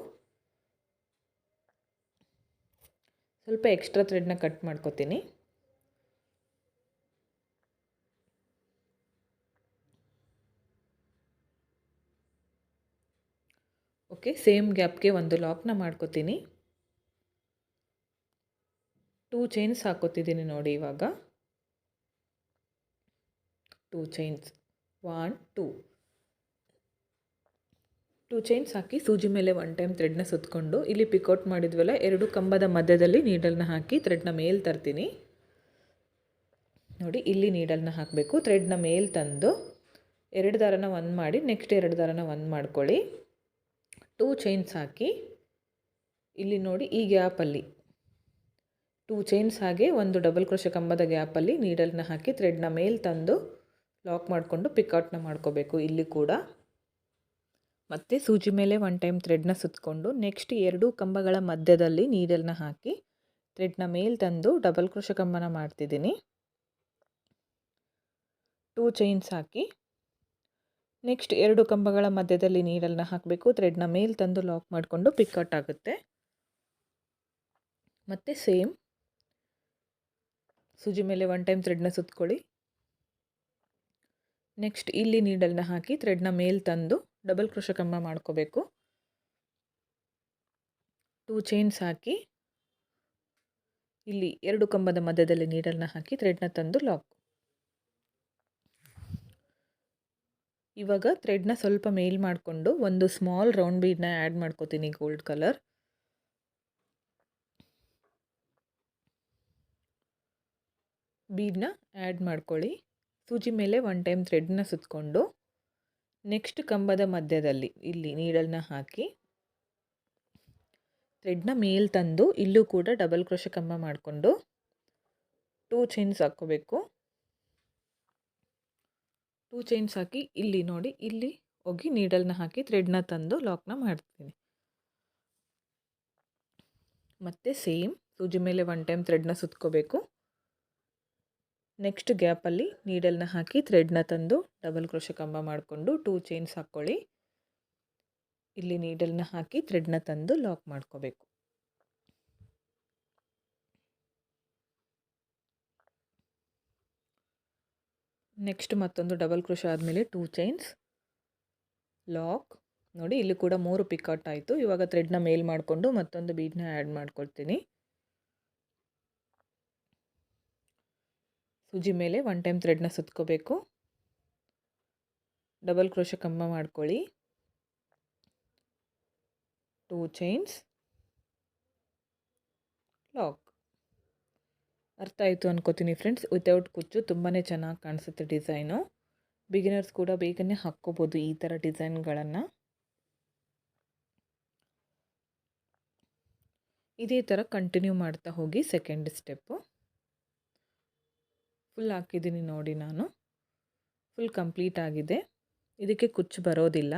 ಸ್ವಲ್ಪ ಎಕ್ಸ್ಟ್ರಾ ಥ್ರೆಡ್ನ ಕಟ್ ಮಾಡ್ಕೋತೀನಿ. ಓಕೆ, ಸೇಮ್ ಗ್ಯಾಪ್ಗೆ ಒಂದು ಲಾಕ್ನ ಮಾಡ್ಕೋತೀನಿ. ಟೂ ಚೈನ್ಸ್ ಹಾಕೋತಿದ್ದೀನಿ ನೋಡಿ ಇವಾಗ. Two chains. One, two. Two chains ಹಾಕಿ ಸೂಜಿ ಮೇಲೆ ಒನ್ ಟೈಮ್ ಥ್ರೆಡ್ನ ಸುತ್ತಕೊಂಡು ಇಲ್ಲಿ ಪಿಕೌಟ್ ಮಾಡಿದ್ವಲ್ಲ, ಎರಡು ಕಂಬದ ಮಧ್ಯದಲ್ಲಿ ನೀಡಲ್ನ ಹಾಕಿ ಥ್ರೆಡ್ನ ಮೇಲೆ ತರ್ತೀನಿ. ನೋಡಿ, ಇಲ್ಲಿ ನೀಡಲ್ನ ಹಾಕಬೇಕು. ಥ್ರೆಡ್ನ ಮೇಲೆ ತಂದು ಎರಡು ದಾರನ ಒಂದು ಮಾಡಿ ನೆಕ್ಸ್ಟ್ ಎರಡು ದಾರನ ಒಂದು ಮಾಡ್ಕೊಳ್ಳಿ. ಟೂ ಚೈನ್ಸ್ ಹಾಕಿ, ಇಲ್ಲಿ ನೋಡಿ, ಈ ಗ್ಯಾಪಲ್ಲಿ ಟೂ ಚೈನ್ಸ್ ಹಾಗೆ ಒಂದು ಡಬಲ್ ಕ್ರೋಶ ಕಂಬದ ಗ್ಯಾಪಲ್ಲಿ ನೀಡಲ್ನ ಹಾಕಿ ಥ್ರೆಡ್ನ ಮೇಲೆ ತಂದು ಲಾಕ್ ಮಾಡಿಕೊಂಡು ಪಿಕೌಟ್ನ ಮಾಡ್ಕೋಬೇಕು, ಇಲ್ಲಿ ಕೂಡ. ಮತ್ತು ಸೂಜಿ ಮೇಲೆ ಒನ್ ಟೈಮ್ ಥ್ರೆಡ್ನ ಸುತ್ತಕೊಂಡು ನೆಕ್ಸ್ಟ್ ಎರಡೂ ಕಂಬಗಳ ಮಧ್ಯದಲ್ಲಿ ನೀಡಲ್ನ ಹಾಕಿ ಥ್ರೆಡ್ನ ಮೇಲೆ ತಂದು ಡಬಲ್ ಕೃಷ ಕಂಬನ ಮಾಡ್ತಿದ್ದೀನಿ. ಟೂ ಚೈನ್ಸ್ ಹಾಕಿ ನೆಕ್ಸ್ಟ್ ಎರಡು ಕಂಬಗಳ ಮಧ್ಯದಲ್ಲಿ ನೀಡಲ್ನ ಹಾಕಬೇಕು. ಥ್ರೆಡ್ನ ಮೇಲೆ ತಂದು ಲಾಕ್ ಮಾಡಿಕೊಂಡು ಪಿಕ್ಔಟ್ ಆಗುತ್ತೆ. ಮತ್ತು ಸೇಮ್ ಸೂಜಿ ಮೇಲೆ ಒನ್ ಟೈಮ್ ಥ್ರೆಡ್ನ ಸುತ್ಕೊಳ್ಳಿ. ನೆಕ್ಸ್ಟ್ ಇಲ್ಲಿ ನೀಡಲ್ನ ಹಾಕಿ ಥ್ರೆಡ್ನ ಮೇಲೆ ತಂದು ಡಬಲ್ ಕ್ರೋಶ ಕಂಬ ಮಾಡ್ಕೋಬೇಕು. ಟೂ ಚೈನ್ಸ್ ಹಾಕಿ, ಇಲ್ಲಿ ಎರಡು ಕಂಬದ ಮಧ್ಯದಲ್ಲಿ ನೀಡಲ್ನ ಹಾಕಿ ಥ್ರೆಡ್ನ ತಂದು ಲಾಕ್ ಇವಾಗ ಥ್ರೆಡ್ನ ಸ್ವಲ್ಪ ಮೇಲ್ ಮಾಡಿಕೊಂಡು ಒಂದು ಸ್ಮಾಲ್ ರೌಂಡ್ ಬೀಡ್ನ ಆ್ಯಡ್ ಮಾಡ್ಕೋತೀನಿ ಗೋಲ್ಡ್ ಕಲರ್ ಬೀಡ್ನ ಆ್ಯಡ್ ಮಾಡ್ಕೊಳ್ಳಿ. ಸೂಜಿ ಮೇಲೆ ಒನ್ ಟೈಮ್ ಥ್ರೆಡ್ನ ಸುತ್ತಕೊಂಡು ನೆಕ್ಸ್ಟ್ ಕಂಬದ ಮಧ್ಯದಲ್ಲಿ ಇಲ್ಲಿ ನೀಡಲ್ನ ಹಾಕಿ. ಥ್ರೆಡ್ನ ಮೇಲ್ ತಂದು ಇಲ್ಲೂ ಕೂಡ ಡಬಲ್ ಕ್ರೋಶ ಕಂಬ ಮಾಡಿಕೊಂಡು ಟೂ ಚೈನ್ಸ್ ಹಾಕ್ಕೋಬೇಕು. ಟೂ ಚೈನ್ಸ್ ಹಾಕಿ ಇಲ್ಲಿ ನೋಡಿ, ಇಲ್ಲಿ ಹೋಗಿ ನೀಡಲ್ನ ಹಾಕಿ ಥ್ರೆಡ್ನ ತಂದು ಲಾಕ್ನ ಮಾಡ್ತೀನಿ. ಮತ್ತು ಸೇಮ್ ಸೂಜಿ ಮೇಲೆ ಒನ್ ಟೈಮ್ ಥ್ರೆಡ್ನ ಸುತ್ಕೋಬೇಕು. ನೆಕ್ಸ್ಟ್ ಗ್ಯಾಪಲ್ಲಿ ನೀಡಲ್ನ ಹಾಕಿ ಥ್ರೆಡ್ನ ತಂದು ಡಬಲ್ ಕ್ರೋಶ ಕಂಬ ಮಾಡಿಕೊಂಡು ಟೂ ಚೈನ್ಸ್ ಹಾಕ್ಕೊಳ್ಳಿ. ಇಲ್ಲಿ ನೀಡಲ್ನ ಹಾಕಿ ಥ್ರೆಡ್ನ ತಂದು ಲಾಕ್ ಮಾಡ್ಕೋಬೇಕು. ನೆಕ್ಸ್ಟ್ ಮತ್ತೊಂದು ಡಬಲ್ ಕ್ರೋಶ ಆದಮೇಲೆ ಟೂ ಚೈನ್ಸ್. ಲಾಕ್. ನೋಡಿ, ಇಲ್ಲಿ ಕೂಡ ಮೂರು ಪಿಕಟ್ ಆಯಿತು. ಇವಾಗ ಥ್ರೆಡ್ನ ಮೇಲ್ ಮಾಡಿಕೊಂಡು ಮತ್ತೊಂದು ಬೀಡ್ನ ಆ್ಯಡ್ ಮಾಡ್ಕೊಳ್ತೀನಿ. ಸೂಜಿ ಮೇಲೆ ಒನ್ ಟೈಮ್ ಥ್ರೆಡ್ನ ಸುತ್ಕೋಬೇಕು. ಡಬಲ್ ಕ್ರೋಶ ಕಂಬ ಮಾಡ್ಕೊಳ್ಳಿ. ಟೂ ಚೈನ್ಸ್ ಲಾಕ್ ಅರ್ಥ ಆಯಿತು ಅನ್ಕೋತೀನಿ ಫ್ರೆಂಡ್ಸ್ ವಿತೌಟ್ ಕುಚ್ಚು ತುಂಬಾ ಚೆನ್ನಾಗಿ ಕಾಣಿಸುತ್ತೆ ಡಿಸೈನು ಬಿಗಿನರ್ಸ್ ಕೂಡ ಬೇಗನೆ ಹಾಕ್ಕೋಬೋದು ಈ ಥರ ಡಿಸೈನ್ಗಳನ್ನು ಇದೇ ಥರ ಕಂಟಿನ್ಯೂ ಮಾಡ್ತಾ ಹೋಗಿ ಸೆಕೆಂಡ್ ಸ್ಟೆಪ್ಪು ಫುಲ್ ಹಾಕಿದ್ದೀನಿ ನೋಡಿ ನಾನು. ಫುಲ್ ಕಂಪ್ಲೀಟ್ ಆಗಿದೆ. ಇದಕ್ಕೆ ಕುಚ್ಚು ಬರೋದಿಲ್ಲ.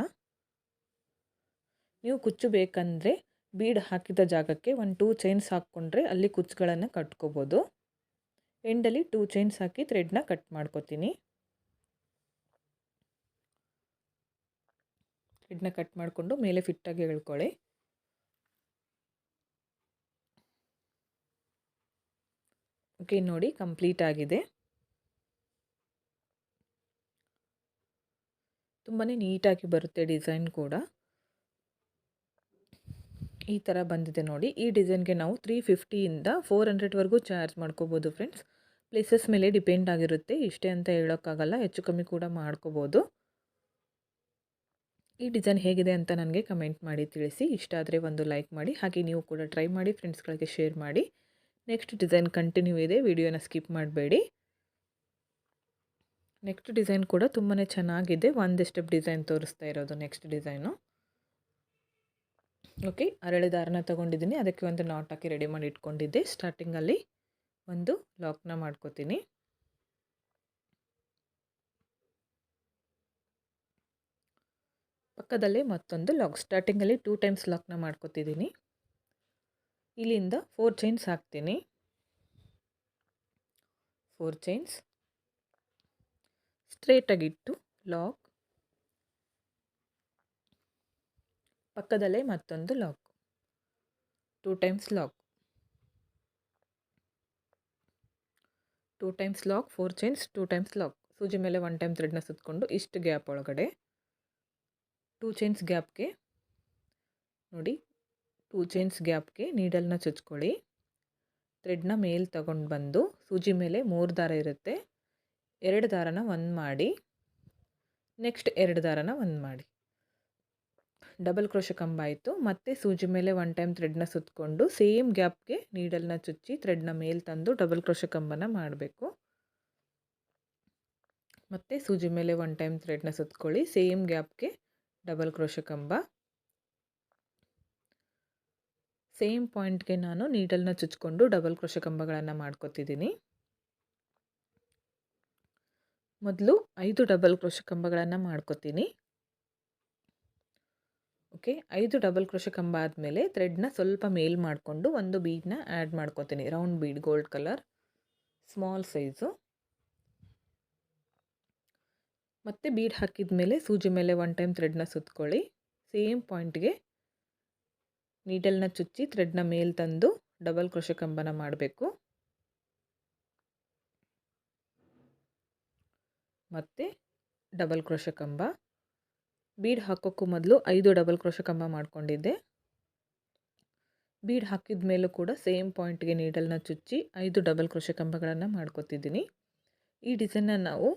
ನೀವು ಕುಚ್ಚು ಬೇಕಂದರೆ ಬೀಡ್ ಹಾಕಿದ ಜಾಗಕ್ಕೆ ಒಂದು ಟೂ ಚೈನ್ಸ್ ಹಾಕ್ಕೊಂಡ್ರೆ ಅಲ್ಲಿ ಕುಚ್ಚುಗಳನ್ನು ಕಟ್ಕೋಬೋದು. ಎಂಡಲ್ಲಿ ಟೂ ಚೈನ್ಸ್ ಹಾಕಿ ಥ್ರೆಡ್ನ ಕಟ್ ಮಾಡ್ಕೋತೀನಿ. ಥ್ರೆಡ್ನ ಕಟ್ ಮಾಡಿಕೊಂಡು ಮೇಲೆ ಫಿಟ್ಟಾಗಿ ಎಳ್ಕೊಳ್ಳಿ ಓಕೆ ನೋಡಿ ಕಂಪ್ಲೀಟ್ ಆಗಿದೆ. ತುಂಬಾ ನೀಟಾಗಿ ಬರುತ್ತೆ ಡಿಸೈನ್ ಕೂಡ. ಈ ಥರ ಬಂದಿದೆ ನೋಡಿ. ಈ ಡಿಸೈನ್ಗೆ ನಾವು ತ್ರೀ ಫಿಫ್ಟಿಯಿಂದ ಫೋರ್ ಹಂಡ್ರೆಡ್ವರೆಗೂ ಚಾರ್ಜ್ ಮಾಡ್ಕೋಬೋದು ಫ್ರೆಂಡ್ಸ್. ಪ್ಲೇಸಸ್ ಮೇಲೆ ಡಿಪೆಂಡ್ ಆಗಿರುತ್ತೆ. ಇಷ್ಟೇ ಅಂತ ಹೇಳೋಕ್ಕಾಗಲ್ಲ. ಹೆಚ್ಚು ಕಮ್ಮಿ ಕೂಡ ಮಾಡ್ಕೋಬೋದು. ಈ ಡಿಸೈನ್ ಹೇಗಿದೆ ಅಂತ ನನಗೆ ಕಮೆಂಟ್ ಮಾಡಿ ತಿಳಿಸಿ. ಇಷ್ಟ ಆದರೆ ಒಂದು ಲೈಕ್ ಮಾಡಿ. ಹಾಗೆ ನೀವು ಕೂಡ ಟ್ರೈ ಮಾಡಿ, ಫ್ರೆಂಡ್ಸ್ಗಳಿಗೆ ಶೇರ್ ಮಾಡಿ. ನೆಕ್ಸ್ಟ್ ಡಿಸೈನ್ ಕಂಟಿನ್ಯೂ ಇದೆ. ವಿಡಿಯೋನ ಸ್ಕಿಪ್ ಮಾಡಬೇಡಿ. ನೆಕ್ಸ್ಟ್ ಡಿಸೈನ್ ಕೂಡ ತುಂಬಾ ಚೆನ್ನಾಗಿದೆ. ಒಂದೇ ಸ್ಟೆಪ್ ಡಿಸೈನ್ ತೋರಿಸ್ತಾ ಇರೋದು ನೆಕ್ಸ್ಟ್ ಡಿಸೈನು ಓಕೆ ಅರಳೆ ದಾರನ ತೊಗೊಂಡಿದ್ದೀನಿ. ಅದಕ್ಕೆ ಒಂದು ನಾಟ್ ಹಾಕಿ ರೆಡಿ ಮಾಡಿ ಇಟ್ಕೊಂಡಿದ್ದೆ. ಸ್ಟಾರ್ಟಿಂಗಲ್ಲಿ ಒಂದು ಲಾಕ್ನ ಮಾಡ್ಕೋತೀನಿ. ಪಕ್ಕದಲ್ಲೇ ಮತ್ತೊಂದು ಲಾಕ್ ಸ್ಟಾರ್ಟಿಂಗಲ್ಲಿ ಟೂ ಟೈಮ್ಸ್ ಲಾಕ್ನ ಮಾಡ್ಕೋತಿದ್ದೀನಿ. ಇಲ್ಲಿಂದ ಫೋರ್ ಚೈನ್ಸ್ ಹಾಕ್ತೀನಿ. ಫೋರ್ ಚೈನ್ಸ್ ಸ್ಟ್ರೇಟಾಗಿಟ್ಟು ಲಾಕ್. ಪಕ್ಕದಲ್ಲೇ ಮತ್ತೊಂದು lock. Two times lock. Two times lock four chains two times lock. ಸೂಜಿ ಮೇಲೆ ಒನ್ ಟೈಮ್ ಥ್ರೆಡ್ನ ಸುತ್ತಕೊಂಡು ಇಷ್ಟು ಗ್ಯಾಪ್ ಒಳಗಡೆ. ಟೂ ಚೈನ್ಸ್ ಗ್ಯಾಪ್ಗೆ ನೋಡಿ ಟೂ ಚೈನ್ಸ್ ಗ್ಯಾಪ್ಗೆ ನೀಡಲ್ನ ಚುಚ್ಕೊಳ್ಳಿ. ಥ್ರೆಡ್ನ ಮೇಲೆ ತಗೊಂಡು ಬಂದು ಸೂಜಿ ಮೇಲೆ ಮೂರು ದಾರ ಇರುತ್ತೆ. ಎರಡು ದಾರನ ಒಂದು ಮಾಡಿ. ನೆಕ್ಸ್ಟ್ ಎರಡು ದಾರನ ಒಂದು ಮಾಡಿ. ಡಬಲ್ ಕ್ರೋಶ ಕಂಬ ಆಯಿತು. ಮತ್ತು ಸೂಜಿ ಮೇಲೆ ಒನ್ ಟೈಮ್ ಥ್ರೆಡ್ನ ಸುತ್ತಕೊಂಡು ಸೇಮ್ ಗ್ಯಾಪ್ಗೆ ನೀಡಲ್ನ ಚುಚ್ಚಿ ಥ್ರೆಡ್ನ ಮೇಲೆ ತಂದು ಡಬಲ್ ಕ್ರೋಶ ಕಂಬನ ಮಾಡಬೇಕು. ಮತ್ತು ಸೂಜಿ ಮೇಲೆ ಒನ್ ಟೈಮ್ ಥ್ರೆಡ್ನ ಸುತ್ಕೊಳ್ಳಿ. ಸೇಮ್ ಗ್ಯಾಪ್ಗೆ ಡಬಲ್ ಕ್ರೋಶ ಕಂಬ. ಸೇಮ್ ಪಾಯಿಂಟ್ಗೆ ನಾನು ನೀಡಲ್ನ ಚುಚ್ಕೊಂಡು ಡಬಲ್ ಕ್ರೋಶ ಕಂಬಗಳನ್ನು ಮಾಡ್ಕೊತಿದ್ದೀನಿ ಮೊದಲು ಐದು ಡಬಲ್ ಕ್ರೋಶ ಕಂಬಗಳನ್ನು ಮಾಡ್ಕೊತೀನಿ. ಓಕೆ, ಐದು ಡಬಲ್ ಕ್ರೋಶ ಕಂಬ ಆದಮೇಲೆ ಥ್ರೆಡ್ನ ಸ್ವಲ್ಪ ಮೇಲ್ ಮಾಡಿಕೊಂಡು ಒಂದು ಬೀಡನ್ನ ಆ್ಯಡ್ ಮಾಡ್ಕೋತೀನಿ. Round bead, gold colour, small size. ಮತ್ತು ಬೀಡ್ ಹಾಕಿದ ಮೇಲೆ ಸೂಜಿ ಮೇಲೆ ಒನ್ ಟೈಮ್ ಥ್ರೆಡ್ನ ಸುತ್ಕೊಳ್ಳಿ. ಸೇಮ್ ಪಾಯಿಂಟ್ಗೆ ನೀಡಲ್ನ ಚುಚ್ಚಿ ಥ್ರೆಡ್ನ ಮೇಲೆ ತಂದು ಡಬಲ್ ಕ್ರೋಶ ಕಂಬನ ಮಾಡಬೇಕು. ಮತ್ತು ಡಬಲ್ ಕ್ರೋಶ ಕಂಬ. ಬೀಡ್ ಹಾಕೋಕ್ಕೂ ಮೊದಲು ಐದು ಡಬಲ್ ಕ್ರೋಶ ಕಂಬ ಮಾಡಿಕೊಂಡಿದ್ದೆ. ಬೀಡ್ ಹಾಕಿದ ಮೇಲೂ ಕೂಡ ಸೇಮ್ ಪಾಯಿಂಟ್ಗೆ ನೀಡಲ್ನ ಚುಚ್ಚಿ ಐದು ಡಬಲ್ ಕ್ರೋಶ ಕಂಬಗಳನ್ನು ಮಾಡ್ಕೊತಿದ್ದೀನಿ. ಈ ಡಿಸೈನನ್ನು ನಾವು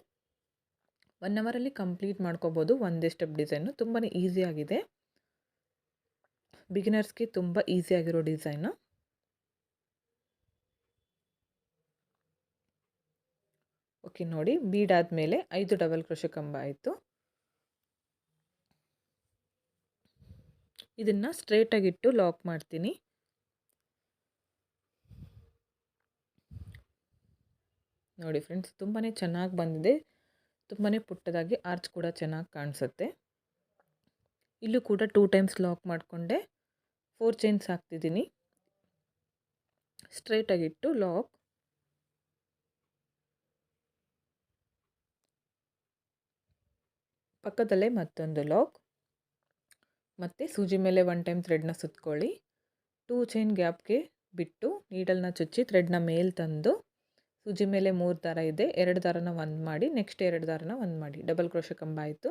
ಒನ್ ಅವರಲ್ಲಿ ಕಂಪ್ಲೀಟ್ ಮಾಡ್ಕೋಬೋದು. ಒಂದೇ ಸ್ಟೆಪ್ ಡಿಸೈನು ತುಂಬಾ ಈಸಿಯಾಗಿದೆ ಬಿಗಿನರ್ಸ್ಗೆ ತುಂಬ ಈಸಿಯಾಗಿರೋ ಡಿಸೈನು ಓಕೆ, ನೋಡಿ. ಬೀಡ್ ಆದಮೇಲೆ ಐದು ಡಬಲ್ ಕ್ರೋಶ ಕಂಬ ಆಯಿತು. ಇದನ್ನು ಸ್ಟ್ರೇಟಾಗಿಟ್ಟು ಲಾಕ್ ಮಾಡ್ತೀನಿ. ನೋಡಿ ಫ್ರೆಂಡ್ಸ್ ತುಂಬಾ ಚೆನ್ನಾಗಿ ಬಂದಿದೆ. ತುಂಬಾ ಪುಟ್ಟದಾಗಿ ಆರ್ಚ್ ಕೂಡ ಚೆನ್ನಾಗಿ ಕಾಣಿಸುತ್ತೆ. ಇಲ್ಲೂ ಕೂಡ ಟೂ ಟೈಮ್ಸ್ ಲಾಕ್ ಮಾಡಿಕೊಂಡೆ. ಫೋರ್ ಚೈನ್ಸ್ ಹಾಕ್ತಿದ್ದೀನಿ. ಸ್ಟ್ರೇಟಾಗಿಟ್ಟು ಲಾಕ್ ಪಕ್ಕದಲ್ಲೇ ಮತ್ತೊಂದು ಲಾಕ್ ಮತ್ತು ಸೂಜಿ ಮೇಲೆ ಒನ್ ಟೈಮ್ ಥ್ರೆಡ್ನ ಸುತ್ಕೊಳ್ಳಿ. ಟೂ ಚೈನ್ ಗ್ಯಾಪ್ಗೆ ಬಿಟ್ಟು ನೀಡಲ್ನ ಚುಚ್ಚಿ ಥ್ರೆಡ್ನ ಮೇಲೆ ತಂದು ಸೂಜಿ ಮೇಲೆ ಮೂರು ದಾರ ಇದೆ. ಎರಡು ದಾರನ ಒಂದು ಮಾಡಿ ನೆಕ್ಸ್ಟ್ ಎರಡು ದಾರನ ಒಂದು ಮಾಡಿ. ಡಬಲ್ ಕ್ರೋಶ ಕಂಬ ಆಯಿತು.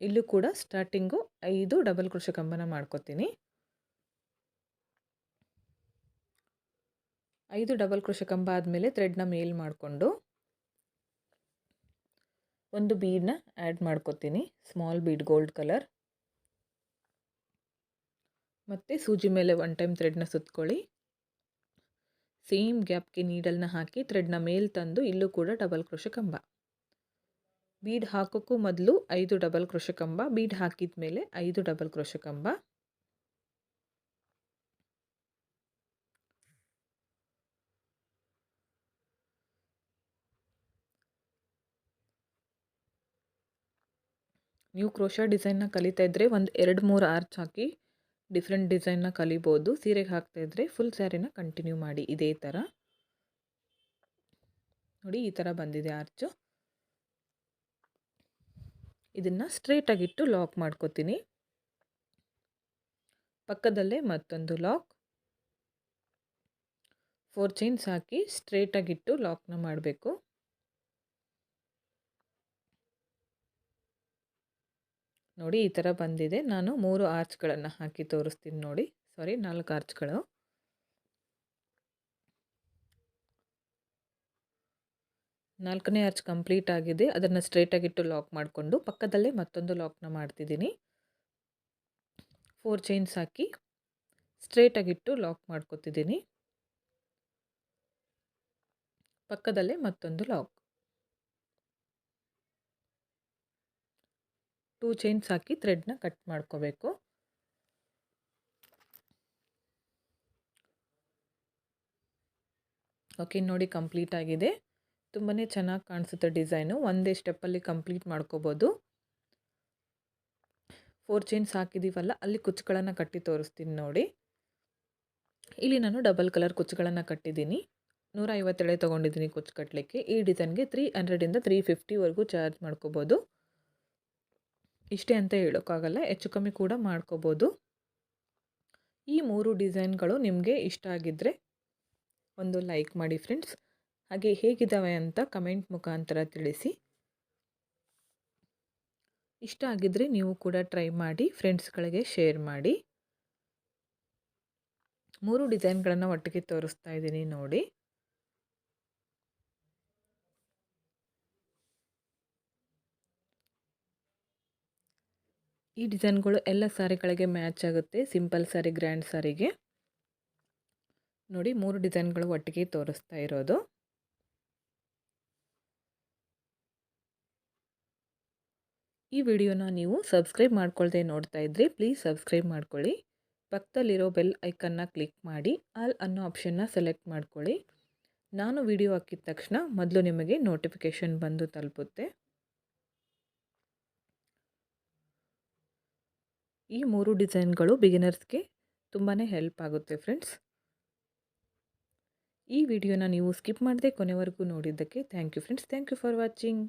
ಇಲ್ಲೂ ಕೂಡ ಸ್ಟಾರ್ಟಿಂಗು ಐದು ಡಬಲ್ ಕ್ರೋಶ ಕಂಬನ ಮಾಡ್ಕೋತೀನಿ. ಐದು ಡಬಲ್ ಕ್ರೋಶ ಕಂಬ ಆದಮೇಲೆ ಥ್ರೆಡ್ನ ಮೇಲ್ ಮಾಡಿಕೊಂಡು ಒಂದು ಬೀಡನ್ನ ಆ್ಯಡ್ ಮಾಡ್ಕೋತೀನಿ. Small bead gold colour. ಮತ್ತು ಸೂಜಿ ಮೇಲೆ ಒನ್ ಟೈಮ್ ಥ್ರೆಡ್ನ ಸುತ್ಕೊಳ್ಳಿ. ಸೇಮ್ ಗ್ಯಾಪ್ಗೆ ನೀಡಲ್ನ ಹಾಕಿ ಥ್ರೆಡ್ನ ಮೇಲೆ ತಂದು ಇಲ್ಲೂ ಕೂಡ ಡಬಲ್ ಕ್ರೋಶ ಕಂಬ ಬೀಡ್ ಹಾಕೋಕ್ಕೂ ಮೊದಲು ಐದು ಡಬಲ್ ಕ್ರೋಶ ಕಂಬ ಬೀಡ್ ಹಾಕಿದ ಮೇಲೆ ಐದು ಡಬಲ್ ಕ್ರೋಶ ಕಂಬ ನೀವು ಕ್ರೋಶ ಡಿಸೈನ್ನ ಕಲಿತಾ ಇದ್ದರೆ ಒಂದು ಎರಡು ಮೂರು ಆರ್ಚ್ ಹಾಕಿ ಡಿಫ್ರೆಂಟ್ ಡಿಸೈನ್ನ ಕಲಿಬೋದು. ಸೀರೆಗೆ ಹಾಕ್ತಾ ಇದ್ದರೆ ಫುಲ್ ಸ್ಯಾರಿನ ಕಂಟಿನ್ಯೂ ಮಾಡಿ ಇದೇ ಥರ ನೋಡಿ ಈ ಥರ ಬಂದಿದೆ ಆರ್ಚು. ಇದನ್ನು ಸ್ಟ್ರೇಟಾಗಿಟ್ಟು ಲಾಕ್ ಮಾಡ್ಕೋತೀನಿ. ಪಕ್ಕದಲ್ಲೇ ಮತ್ತೊಂದು ಲಾಕ್. ಫೋರ್ ಚೈನ್ಸ್ ಹಾಕಿ ಸ್ಟ್ರೇಟಾಗಿಟ್ಟು ಲಾಕ್ನ ಮಾಡಬೇಕು. ನೋಡಿ ಈ ಥರ ಬಂದಿದೆ. ನಾನು ಮೂರು ಆರ್ಚ್ಗಳನ್ನು ಹಾಕಿ ತೋರಿಸ್ತೀನಿ ನೋಡಿ. ಸಾರಿ, ನಾಲ್ಕು ಆರ್ಚ್ಗಳು. ನಾಲ್ಕನೇ ಆರ್ಚ್ ಕಂಪ್ಲೀಟ್ ಆಗಿದೆ. ಅದನ್ನು ಸ್ಟ್ರೇಟಾಗಿಟ್ಟು ಲಾಕ್ ಮಾಡಿಕೊಂಡು ಪಕ್ಕದಲ್ಲೇ ಮತ್ತೊಂದು ಲಾಕ್ನ ಮಾಡ್ತಿದ್ದೀನಿ. ಫೋರ್ ಚೈನ್ಸ್ ಹಾಕಿ ಸ್ಟ್ರೇಟಾಗಿಟ್ಟು ಲಾಕ್ ಮಾಡ್ಕೋತಿದ್ದೀನಿ. ಪಕ್ಕದಲ್ಲೇ ಮತ್ತೊಂದು ಲಾಕ್. ಟೂ ಚೈನ್ಸ್ ಹಾಕಿ ಥ್ರೆಡ್ನ ಕಟ್ ಮಾಡ್ಕೋಬೇಕು. ಓಕೆ, ನೋಡಿ ಕಂಪ್ಲೀಟ್ ಆಗಿದೆ. ತುಂಬಾ ಚೆನ್ನಾಗಿ ಕಾಣಿಸುತ್ತೆ ಡಿಸೈನು. ಒಂದೇ ಸ್ಟೆಪ್ಪಲ್ಲಿ ಕಂಪ್ಲೀಟ್ ಮಾಡ್ಕೋಬೋದು. ಫೋರ್ ಚೈನ್ಸ್ ಹಾಕಿದ್ದೀವಲ್ಲ ಅಲ್ಲಿ ಕುಚ್ಚುಗಳನ್ನು ಕಟ್ಟಿ ತೋರಿಸ್ತೀನಿ ನೋಡಿ. ಇಲ್ಲಿ ನಾನು ಡಬಲ್ ಕಲರ್ ಕುಚ್ಚುಗಳನ್ನು ಕಟ್ಟಿದ್ದೀನಿ. ನೂರ ಐವತ್ತೆಳೆ ತೊಗೊಂಡಿದ್ದೀನಿ ಕುಚ್ಚು ಕಟ್ಟಲಿಕ್ಕೆ ಈ ಡಿಸೈನ್ಗೆ ತ್ರೀ ಹಂಡ್ರೆಡಿಂದ ತ್ರೀ ಫಿಫ್ಟಿವರೆಗೂ ಚಾರ್ಜ್ ಮಾಡ್ಕೋಬೋದು. ಇಷ್ಟೇ ಅಂತ ಹೇಳೋಕ್ಕಾಗಲ್ಲ, ಹೆಚ್ಚು ಕಮ್ಮಿ ಕೂಡ ಮಾಡ್ಕೋಬೋದು. ಈ ಮೂರು ಡಿಸೈನ್ಗಳು ನಿಮಗೆ ಇಷ್ಟ ಆಗಿದ್ದರೆ ಒಂದು ಲೈಕ್ ಮಾಡಿ ಫ್ರೆಂಡ್ಸ್. ಹಾಗೆ ಹೇಗಿದ್ದಾವೆ ಅಂತ ಕಮೆಂಟ್ ಮುಖಾಂತರ ತಿಳಿಸಿ. ಇಷ್ಟ ಆಗಿದ್ದರೆ ನೀವು ಕೂಡ ಟ್ರೈ ಮಾಡಿ, ಫ್ರೆಂಡ್ಸ್ಗಳಿಗೆ ಶೇರ್ ಮಾಡಿ. ಮೂರು ಡಿಸೈನ್ಗಳನ್ನು ಒಟ್ಟಿಗೆ ತೋರಿಸ್ತಾ ಇದ್ದೀನಿ ನೋಡಿ. ಈ ಡಿಸೈನ್ಗಳು ಎಲ್ಲ ಸ್ಯಾರಿಗಳಿಗೆ ಮ್ಯಾಚ್ ಆಗುತ್ತೆ. ಸಿಂಪಲ್ ಸ್ಯಾರಿ, ಗ್ರ್ಯಾಂಡ್ ಸ್ಯಾರಿಗೆ. ನೋಡಿ, ಮೂರು ಡಿಸೈನ್ಗಳು ಒಟ್ಟಿಗೆ ತೋರಿಸ್ತಾ ಇರೋದು. ಈ ವಿಡಿಯೋನ ನೀವು ಸಬ್ಸ್ಕ್ರೈಬ್ ಮಾಡ್ಕೊಳ್ಳದೆ ನೋಡ್ತಾ ಇದ್ರಿ, ಪ್ಲೀಸ್ ಸಬ್ಸ್ಕ್ರೈಬ್ ಮಾಡ್ಕೊಳ್ಳಿ. ಪಕ್ಕದಲ್ಲಿರೋ ಬೆಲ್ ಐಕನ್ನ ಕ್ಲಿಕ್ ಮಾಡಿ, ಆಲ್ ಅನ್ನೋ ಆಪ್ಷನ್ನ ಸೆಲೆಕ್ಟ್ ಮಾಡ್ಕೊಳ್ಳಿ. ನಾನು ವಿಡಿಯೋ ಹಾಕಿದ ತಕ್ಷಣ ಮೊದಲು ನಿಮಗೆ ನೋಟಿಫಿಕೇಷನ್ ಬಂದು ತಲುಪುತ್ತೆ. ಈ ಮೂರು ಡಿಸೈನ್ಗಳು ಬಿಗಿನರ್ಸ್ಗೆ ತುಂಬಾ ಹೆಲ್ಪ್ ಆಗುತ್ತೆ ಫ್ರೆಂಡ್ಸ್. ಈ ವಿಡಿಯೋನ ನೀವು ಸ್ಕಿಪ್ ಮಾಡದೆ ಕೊನೆವರೆಗೂ ನೋಡಿದ್ದಕ್ಕೆ thank you friends. Thank you for watching.